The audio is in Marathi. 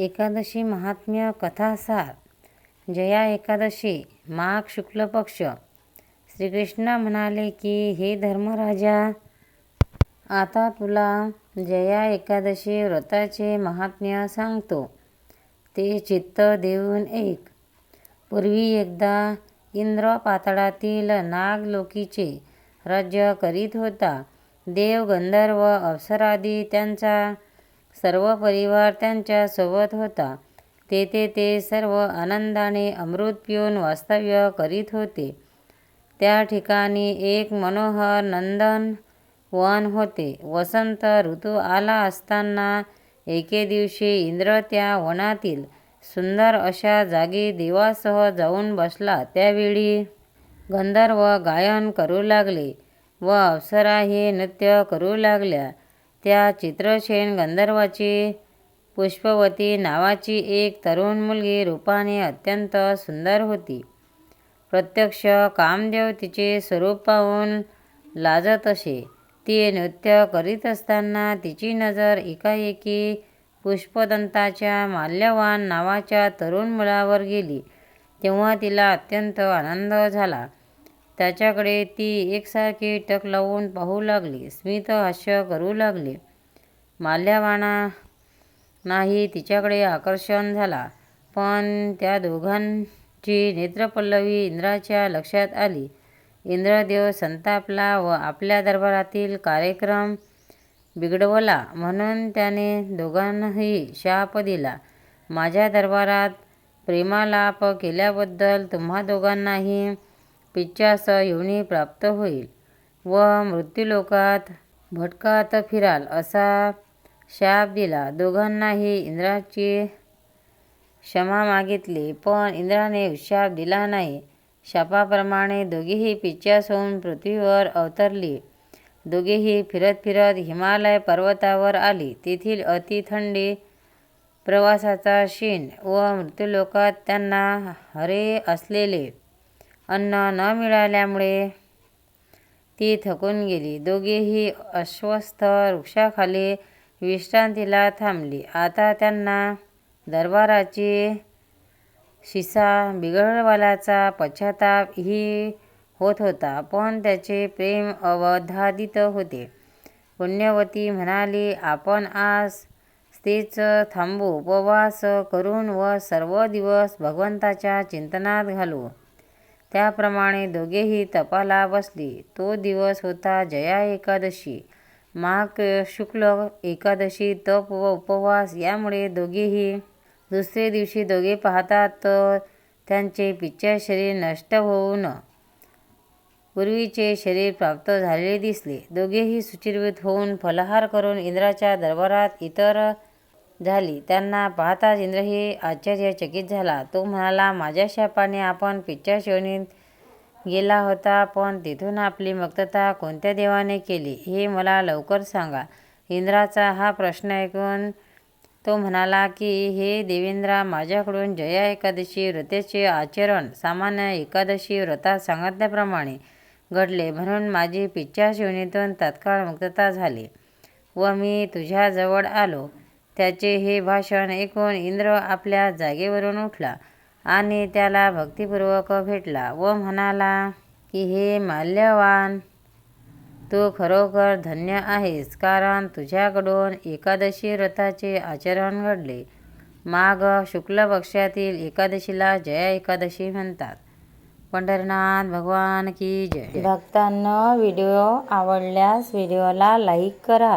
एकादशी महात्म्य कथासार. जया एकादशी माघ शुक्ल पक्ष. श्रीकृष्ण म्हणाले की हे धर्मराजा आता तुला जया एकादशी व्रताचे महात्म्य सांगतो. ते चित्त देऊन एक. पूर्वी एकदा इंद्र पाताळातील नागलोकीचे राज्य करीत होता. देव गंधर्व अप्सरादी त्यांचा सर्व परिवार त्यांच्यासोबत होता. तेथे ते सर्व आनंदाने अमृत पिऊन वास्तव्य करीत होते. त्या ठिकाणी एक मनोहर नंदन वन होते. वसंत ऋतू आला असताना एके दिवशी इंद्र त्या वनातील सुंदर अशा जागी देवासह जाऊन बसला. त्यावेळी गंधर्व गायन करू लागले व अप्सराही नृत्य करू लागल्या. त्या चित्रसेन गंधर्वाची पुष्पवती नावाची एक तरुण मुलगी रूपाने अत्यंत सुंदर होती. प्रत्यक्ष कामदेव तिचे स्वरूप पाहून लाजत असे. ती नृत्य करीत असताना तिची नजर एकाएकी पुष्पदंताच्या माल्यवान नावाच्या तरुण मुलावर गेली तेव्हा तिला अत्यंत आनंद झाला. त्याच्याकडे ती एकसारखी टक लावून पाहू लागली. स्मित हास्य करू लागली. माल्यवानांनाही तिच्याकडे आकर्षण झाला. पण त्या दोघांची नेत्रपल्लवी इंद्राच्या लक्षात आली. इंद्रदेव संतापला व आपल्या दरबारातील कार्यक्रम बिघडवला म्हणून त्याने दोघांनाही शाप दिला. माझ्या दरबारात प्रेमालाप केल्याबद्दल तुम्हा दोघांनाही पिच्चास योनी प्राप्त होईल व मृत्यूलोकात भटकत फिराल असा शाप दिला. दोघांनाही इंद्राची क्षमा मागितली पण इंद्राने शाप दिला नाही. शापाप्रमाणे दोघेही पिच्चास होऊन पृथ्वीवर अवतरली. दोघेही फिरत फिरत हिमालय पर्वतावर आली. तेथील अति थंडी प्रवासाचा शीण व मृत्यूलोकात त्यांना हरे असलेले अन्न न मिळाल्यामुळे ती थकून गेली. दोघेही अस्वस्थ वृक्षाखाली विश्रांतीला थांबली. आता त्यांना दरबाराची शिसा बिघडवालाचा पश्चाताप ही होत होता पण त्याचे प्रेम अवधादित होते. पुण्यवती म्हणाली आपण आज स्थिरच थांबू उपवास करून व सर्व दिवस भगवंताच्या चिंतनात घालू. त्याप्रमाणे दोघेही तपाला बसली. तो दिवस होता जया एकादशी. माघ शुक्ल एकादशी तप व उपवास यामुळे दोघेही दुसरे दिवशी दोघे पाहतात तर त्यांचे पिच्चर शरीर नष्ट होऊन पूर्वीचे शरीर प्राप्त झालेले दिसले. दोघेही सुचिरभूत होऊन फलाहार करून इंद्राच्या दरबारात इतर झाली. त्यांना पाहताच इंद्रही आश्चर्यचकित झाला. तो म्हणाला माझ्या शापाने आपण पिच्चर श्रेणीत गेला होता पण तिथून आपली मुक्तता कोणत्या देवाने केली हे मला लवकर सांगा इंद्राचा हा प्रश्न ऐकून तो म्हणाला की हे देवेंद्रा माझ्याकडून जया एकादशी व्रतेचे आचरण सामान्य एकादशी व्रतात सांगितल्याप्रमाणे घडले. म्हणून माझी पिच्चा शिवणीतून तात्काळ मुक्तता झाली व मी तुझ्याजवळ आलो. त्याचे हे भाषण ऐकून इंद्र आपल्या जागेवरून उठला आणि त्याला भक्तिपूर्वक भेटला व म्हणाला की हे माल्यवान तू खरोखर धन्य आहेस कारण तुझ्याकडून एकादशी व्रताचे आचरण घडले. माग शुक्ल पक्षातील एकादशीला जया एकादशी म्हणतात. पंढरनाथ भगवान की जय. भक्तांना व्हिडिओ आवडल्यास व्हिडिओला लाईक करा